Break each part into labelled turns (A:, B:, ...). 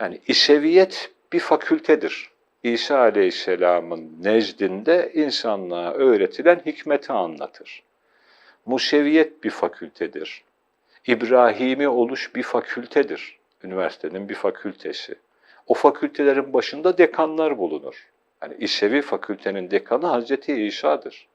A: Yani İseviyet bir fakültedir. İsa Aleyhisselam'ın nezdinde insanlığa öğretilen hikmeti anlatır. Museviyet bir fakültedir. İbrahimi oluş bir fakültedir. Üniversitenin bir fakültesi. O fakültelerin başında dekanlar bulunur. Yani İsevi fakültenin dekanı Hazreti İsa'dır.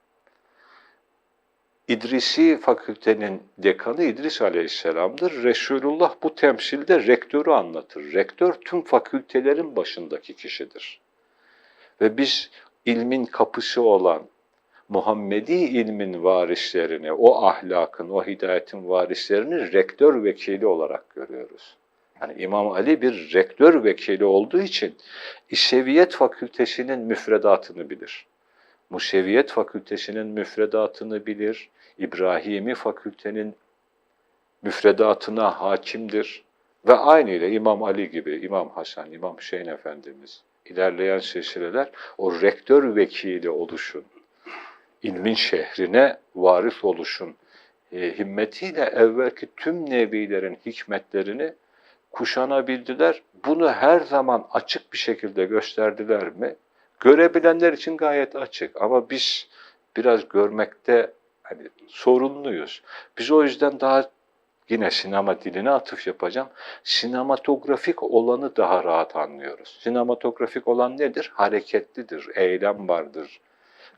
A: İdrisi fakültenin dekanı İdris Aleyhisselam'dır. Resulullah bu temsilde rektörü anlatır. Rektör tüm fakültelerin başındaki kişidir. Ve biz ilmin kapısı olan Muhammedi ilmin varislerini, o ahlakın, o hidayetin varislerini rektör vekili olarak görüyoruz. Yani İmam Ali bir rektör vekili olduğu için İseviyet Fakültesinin müfredatını bilir. Museviyet Fakültesinin müfredatını bilir. İbrahimi Fakültenin müfredatına hakimdir. Ve aynı ile İmam Ali gibi, İmam Hasan, İmam Hüseyin Efendimiz, ilerleyen silsileler o rektör vekili oluşun, ilmin şehrine varis oluşun e, himmetiyle evvelki tüm nebilerin hikmetlerini kuşanabildiler. Bunu her zaman açık bir şekilde gösterdiler mi? Görebilenler için gayet açık ama biz biraz görmekte hani sorunluyuz. Biz o yüzden daha yine sinema diline atıf yapacağım. Sinematografik olanı daha rahat anlıyoruz. Sinematografik olan nedir? Hareketlidir, eylem vardır.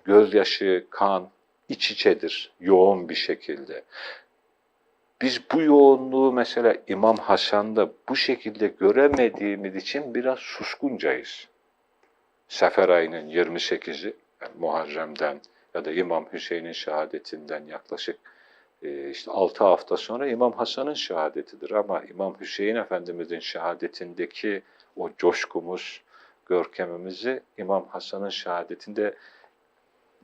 A: Gözyaşı, kan iç içedir yoğun bir şekilde. Biz bu yoğunluğu mesela İmam Hasan'da bu şekilde göremediğimiz için biraz suskuncayız. Sefer ayının 28'i yani Muharrem'den ya da İmam Hüseyin'in şehadetinden yaklaşık e, işte 6 hafta sonra İmam Hasan'ın şehadetidir. Ama İmam Hüseyin Efendimiz'in şehadetindeki o coşkumuz, görkemimizi İmam Hasan'ın şehadetinde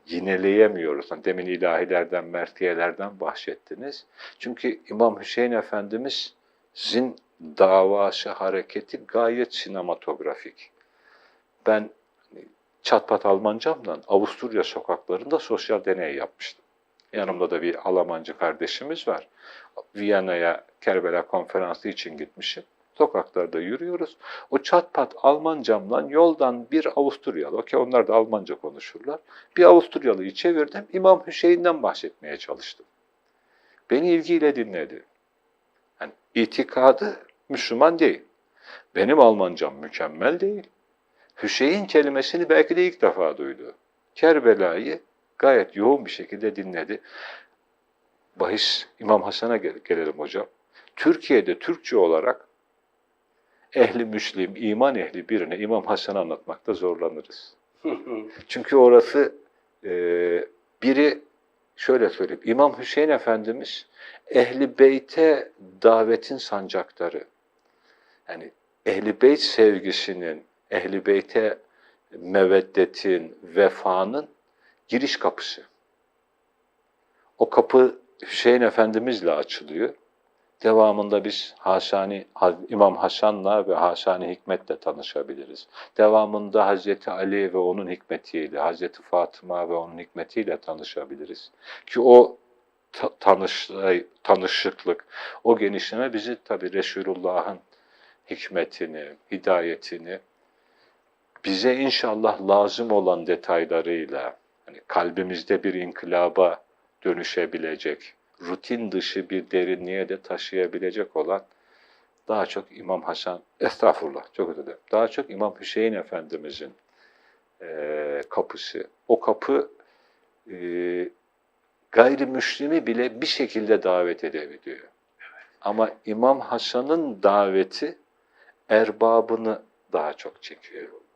A: yineleyemiyoruz. Yani demin ilahilerden, mertiyelerden bahsettiniz. Çünkü İmam Hüseyin Efendimiz'in davası, hareketi gayet sinematografik. Ben çatpat Almancamdan Avusturya sokaklarında sosyal deney yapmıştım. Yanımda da bir Almancı kardeşimiz var. Viyana'ya Kerbela konferansı için gitmişim. Sokaklarda yürüyoruz. O çatpat Almancamdan yoldan bir Avusturyalı, okey onlar da Almanca konuşurlar. Bir Avusturyalıyı çevirdim, İmam Hüseyin'den bahsetmeye çalıştım. Beni ilgiyle dinledi. Yani itikadı Müslüman değil. Benim Almancam mükemmel değil. Hüseyin kelimesini belki de ilk defa duydu. Kerbela'yı gayet yoğun bir şekilde dinledi. Bahis İmam Hasan'a gel- gelelim hocam. Türkiye'de Türkçe olarak ehli müslim, iman ehli birine İmam Hasan'ı anlatmakta zorlanırız. Çünkü orası e, biri şöyle söyleyeyim. İmam Hüseyin Efendimiz ehli beyte davetin sancaktarı. Yani ehli beyt sevgisinin, ehli beyte meveddetin, vefanın giriş kapısı. O kapı Hüseyin Efendimizle açılıyor. Devamında biz Hasani, İmam Hasan'la ve Hasani Hikmet'le tanışabiliriz. Devamında Hazreti Ali ve onun hikmetiyle, Hazreti Fatıma ve onun hikmetiyle tanışabiliriz. Ki o ta- tanış, tanışıklık, o genişleme bizi tabi Resulullah'ın hikmetini, hidayetini, bize inşallah lazım olan detaylarıyla, hani kalbimizde bir inkılaba dönüşebilecek, rutin dışı bir derinliğe de taşıyabilecek olan daha çok İmam Hasan, estağfurullah çok özür dilerim, daha çok İmam Hüseyin Efendimizin eee, kapısı. O kapı eee gayrimüslimi bile bir şekilde davet edebiliyor. Ama İmam Hasan'ın daveti erbabını daha çok çekiyor.